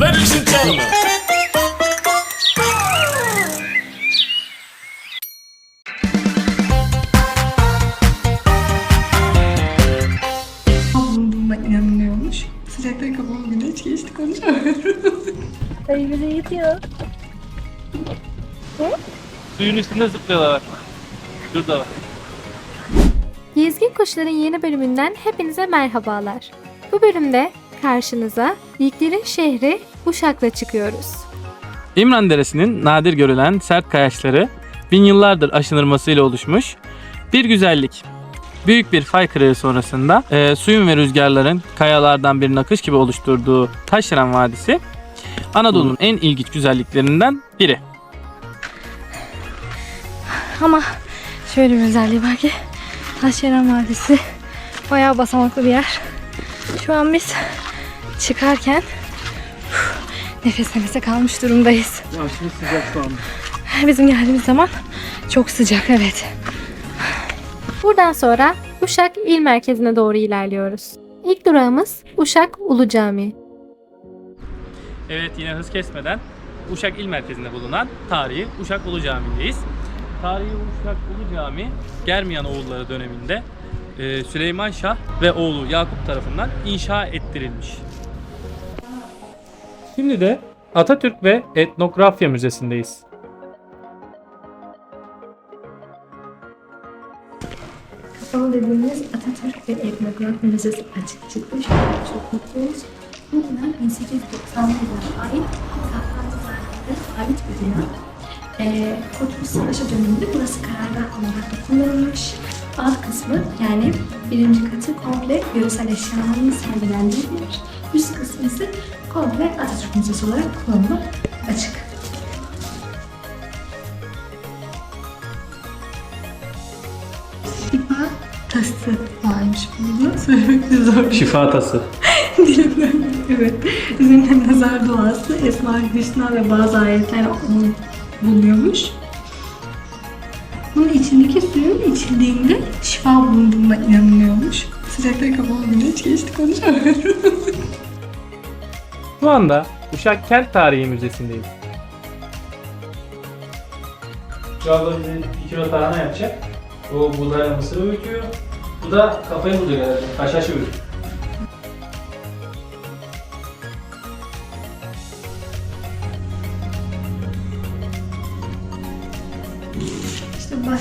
Ladies and gentlemen. bulunduğuma inanılıyormuş. Kafama güneş geçti konuşamıyorum. Ay bize yetiyor. Suyun üstünde zıplıyorlar. Şurada var. Gezgin Kuşların yeni bölümünden hepinize merhabalar. Bu bölümde karşınıza Yiğitlerin şehri Uşak'la çıkıyoruz. İmran Deresi'nin nadir görülen sert kayaçları bin yıllardır aşınırmasıyla oluşmuş bir güzellik. Büyük bir fay kırığı sonrasında e, suyun ve rüzgarların kayalardan bir nakış gibi oluşturduğu Taşran Vadisi Anadolu'nun en ilginç güzelliklerinden biri. Ama şöyle bir özelliği var ki Taşyeren Vadisi bayağı basamaklı bir yer. Şu an biz çıkarken nefes nefese kalmış durumdayız. Aşırı sıcak şu anda. Bizim geldiğimiz zaman çok sıcak evet. Buradan sonra Uşak il merkezine doğru ilerliyoruz. İlk durağımız Uşak Ulu Camii. Evet yine hız kesmeden Uşak İl Merkezi'nde bulunan tarihi Uşak Ulu Camii'ndeyiz. Tarihi Uşak Ulu Camii Germiyan oğulları döneminde e, Süleyman Şah ve oğlu Yakup tarafından inşa ettirilmiş. Şimdi de Atatürk ve Etnografya Müzesi'ndeyiz. Kapalı dediğimiz Atatürk ve Etnografi Müzesi açık an çok mutluyuz. Bu bina 1890 yılına ait Safranlı Sarayı'na ait bir bina. Ee, Kurtuluş Savaşı döneminde burası karargah olarak kullanılmış. Alt kısmı yani birinci katı komple yöresel eşyaların sergilendiği bir yer. Üst kısmı ise komple Atatürk Müzesi olarak kullanıma açık. Şifa tası varmış burada. Söylemekte zor. Şifa tası. Dilimden evet. Üzerinde nazar duası, Esma-ı Hüsna ve bazı ayetler bulunuyormuş. Bunun içindeki suyun içildiğinde şifa bulunduğuna inanılıyormuş. Sıcaktan kafama güneş geçti konuşamıyorum. Şu anda Uşak Kent Tarihi Müzesi'ndeyiz. Şu anda bize 2 kilo tarhana yapacak. O buğdayla mısır öğütüyor. Bu da kafayı buluyor herhalde. Haşhaş öğütüyor.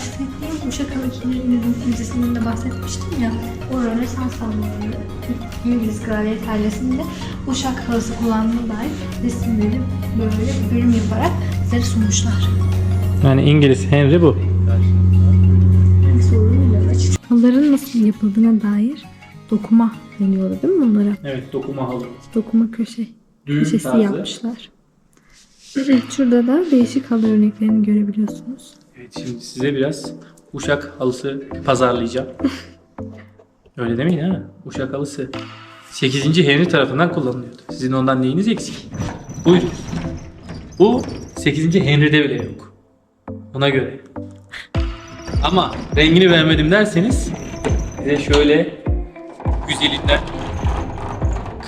Bahsettiğim Uşak Halıkileri Müzesi'nden de bahsetmiştim ya. O Rönesans zamanları İngiliz kraliyet ailesinde Uşak halısı kullanımına dair resimleri böyle bölüm yaparak bizlere sunmuşlar. Yani İngiliz Henry bu. Halıların nasıl yapıldığına dair dokuma deniyordu değil mi bunlara? Evet dokuma halı. Dokuma köşe. Düğüm Köşesi tarzı. yapmışlar. Şurada da değişik halı örneklerini görebiliyorsunuz. Evet şimdi size biraz Uşak halısı pazarlayacağım. Öyle demeyin ha. Uşak halısı 8. Henry tarafından kullanılıyordu. Sizin ondan neyiniz eksik? Buyurun. Bu 8. Henry'de bile yok. Ona göre. Ama rengini beğenmedim derseniz size şöyle güzelinden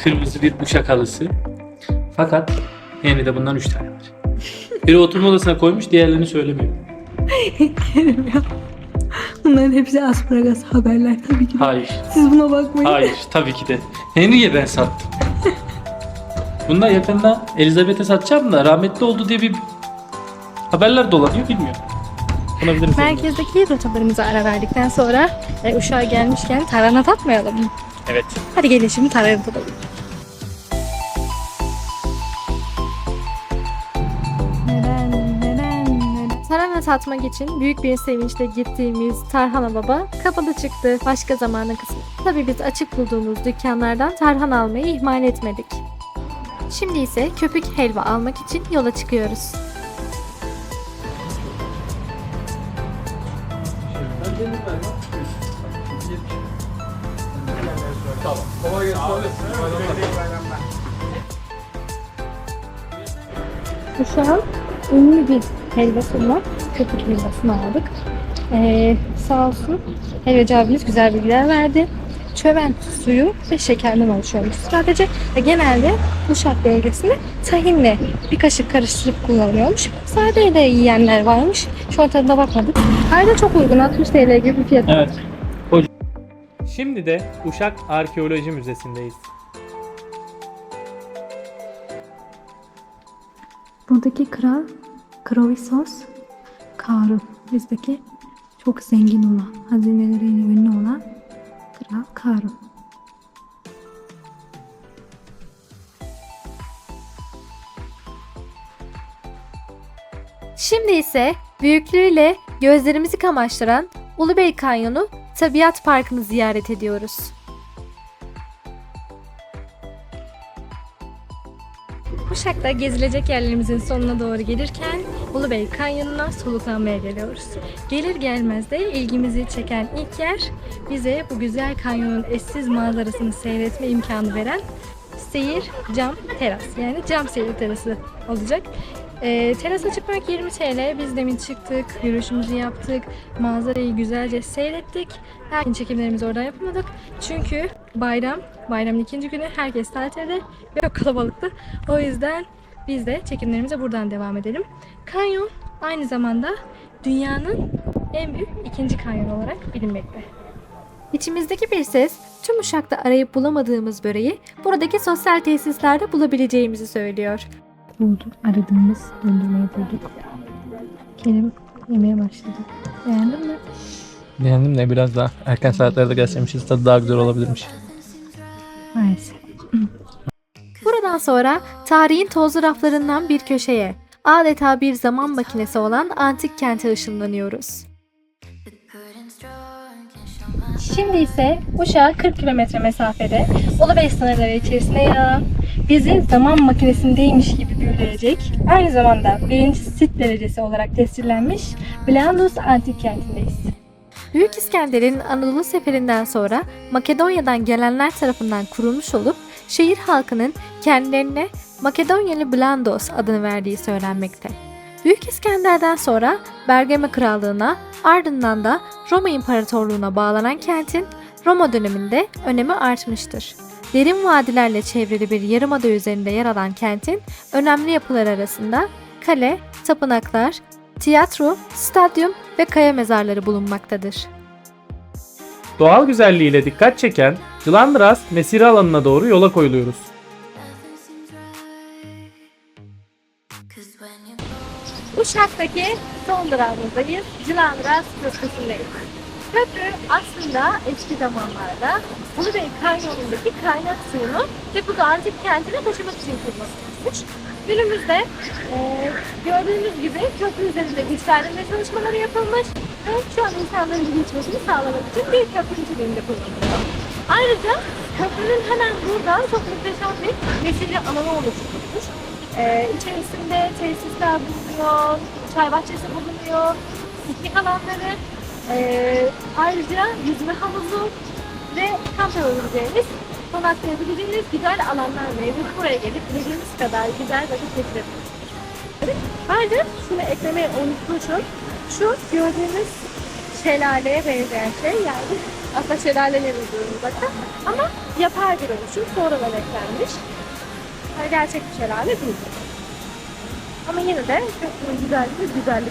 kırmızı bir uşak halısı. Fakat Henry'de bundan 3 tane var. Biri oturma odasına koymuş, diğerlerini söylemiyor. Bunların hepsi asparagas haberler tabii ki. de. Hayır. Siz buna bakmayın. Hayır tabii ki de. Henry'e ben sattım. Bunda yakında Elizabeth'e satacağım da rahmetli oldu diye bir haberler dolanıyor bilmiyorum. Seni. Merkezdeki rotalarımıza ara verdikten sonra e, Uşak'a gelmişken tarhana tatmayalım mı? Evet. Hadi gelin şimdi tarhana tadalım. Tarhana tatmak için büyük bir sevinçle gittiğimiz Tarhana Baba kapıda çıktı. Başka zamanın kısmı. Tabii biz açık bulduğumuz dükkanlardan tarhana almayı ihmal etmedik. Şimdi ise köpük helva almak için yola çıkıyoruz. Şu an ünlü bir helvası olan köpük helvasını aldık. Ee, sağ olsun helvacı abimiz güzel bilgiler verdi. çöven suyu ve şekerden oluşuyormuş. Sadece ve genelde Uşak bölgesinde tahinle bir kaşık karıştırıp kullanılıyormuş. Sade de yiyenler varmış. Şu an tadına bakmadık. Ayrıca çok uygun 60 TL gibi bir fiyat. Evet. Şimdi de Uşak Arkeoloji Müzesi'ndeyiz. Buradaki kral Kroisos Karu. Bizdeki çok zengin olan, hazineleriyle ünlü olan Kral Karu. Şimdi ise büyüklüğüyle gözlerimizi kamaştıran Ulubey Kanyonu Tabiat Parkı'nı ziyaret ediyoruz. Uşak'ta gezilecek yerlerimizin sonuna doğru gelirken Ulubey Kanyonu'na soluklanmaya geliyoruz. Gelir gelmez de ilgimizi çeken ilk yer bize bu güzel kanyonun eşsiz manzarasını seyretme imkanı veren seyir cam teras yani cam seyir terası olacak. Ee, terasa çıkmak 20 TL. Biz demin çıktık, yürüyüşümüzü yaptık, manzarayı güzelce seyrettik. Lakin çekimlerimizi oradan yapamadık. Çünkü bayram, bayramın ikinci günü herkes tatilde ve çok kalabalıktı. O yüzden biz de çekimlerimize buradan devam edelim. Kanyon aynı zamanda dünyanın en büyük ikinci kanyon olarak bilinmekte. İçimizdeki bir ses tüm Uşak'ta arayıp bulamadığımız böreği buradaki sosyal tesislerde bulabileceğimizi söylüyor. Bulduk. Aradığımız dondurmayı bulduk. Kerim yemeye başladı. Beğendin mi? Beğendim de biraz daha erken saatlerde gelseymişiz tadı daha güzel olabilirmiş. Maalesef. Buradan sonra tarihin tozlu raflarından bir köşeye, adeta bir zaman makinesi olan antik kente ışınlanıyoruz. Şimdi ise Uşak'a 40 kilometre mesafede Ulubey sınırları içerisinde yer alan bizi zaman makinesindeymiş gibi büyüleyecek, aynı zamanda birinci sit derecesi olarak tescillenmiş Blandus antik kentindeyiz. Büyük İskender'in Anadolu seferinden sonra Makedonya'dan gelenler tarafından kurulmuş olup şehir halkının kendilerine Makedonyalı Blandos adını verdiği söylenmekte. Büyük İskender'den sonra Bergama Krallığı'na ardından da Roma İmparatorluğu'na bağlanan kentin Roma döneminde önemi artmıştır. Derin vadilerle çevrili bir yarımada üzerinde yer alan kentin önemli yapılar arasında kale, tapınaklar, tiyatro, stadyum ve kaya mezarları bulunmaktadır. Doğal güzelliğiyle dikkat çeken Cılandras mesire alanına doğru yola koyuluyoruz. Uşak'taki son durağımızdayız. Cilandras Köprüsü'ndeyiz. Köprü aslında eski zamanlarda Ulubey Kanyonu'ndaki kaynak suyunu da antik kentine taşımak için kullanılmış. Günümüzde e, gördüğünüz gibi köprü üzerinde güçlendirme çalışmaları yapılmış ve şu an insanların geçmesini sağlamak için bir köprü niteliğinde kullanılıyor. Ayrıca köprünün hemen burada çok muhteşem bir mesire alanı oluşturulmuş. Ee, içerisinde tesisler bulunuyor, çay bahçesi bulunuyor, piknik alanları, ee, ayrıca yüzme havuzu ve kamp yapabileceğiniz, konaklayabileceğiniz güzel alanlar mevcut. Buraya gelip dilediğiniz kadar güzel vakit geçirebilirsiniz. Ayrıca şunu eklemeyi unutmuşum. Şu gördüğünüz şelaleye benzeyen şey yani aslında şelaleler uzakta ama yapay bir oluşum sonradan eklenmiş. Yani gerçek bir şelale değil. Ama yine de köprünün güzelliği güzellik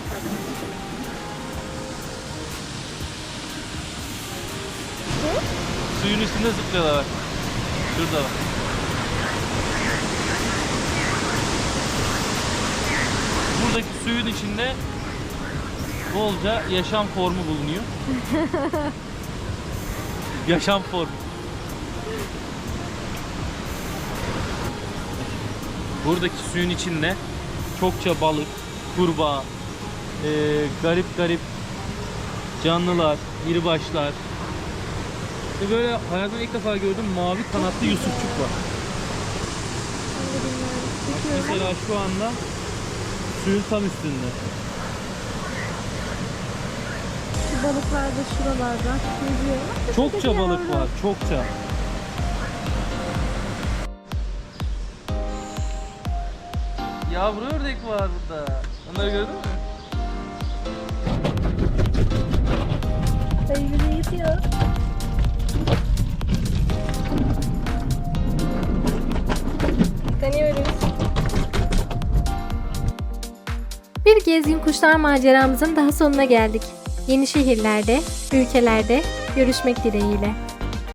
Suyun üstünde zıplıyorlar bak. Şurada bak. Buradaki suyun içinde bolca yaşam formu bulunuyor. yaşam formu. Buradaki suyun içinde çokça balık, kurbağa, eee, garip garip canlılar, iribaşlar, ve böyle hayatımda ilk defa gördüm mavi kanatlı yusufçuk var. Mesela şu anda suyun tam üstünde. Balıklar da şuralarda yüzüyor. Çokça balık var, çokça. Yavru ördek var burada. Onları gördün mü? Sevgili yetiyor. Gezgin kuşlar maceramızın daha sonuna geldik. Yeni şehirlerde, ülkelerde görüşmek dileğiyle.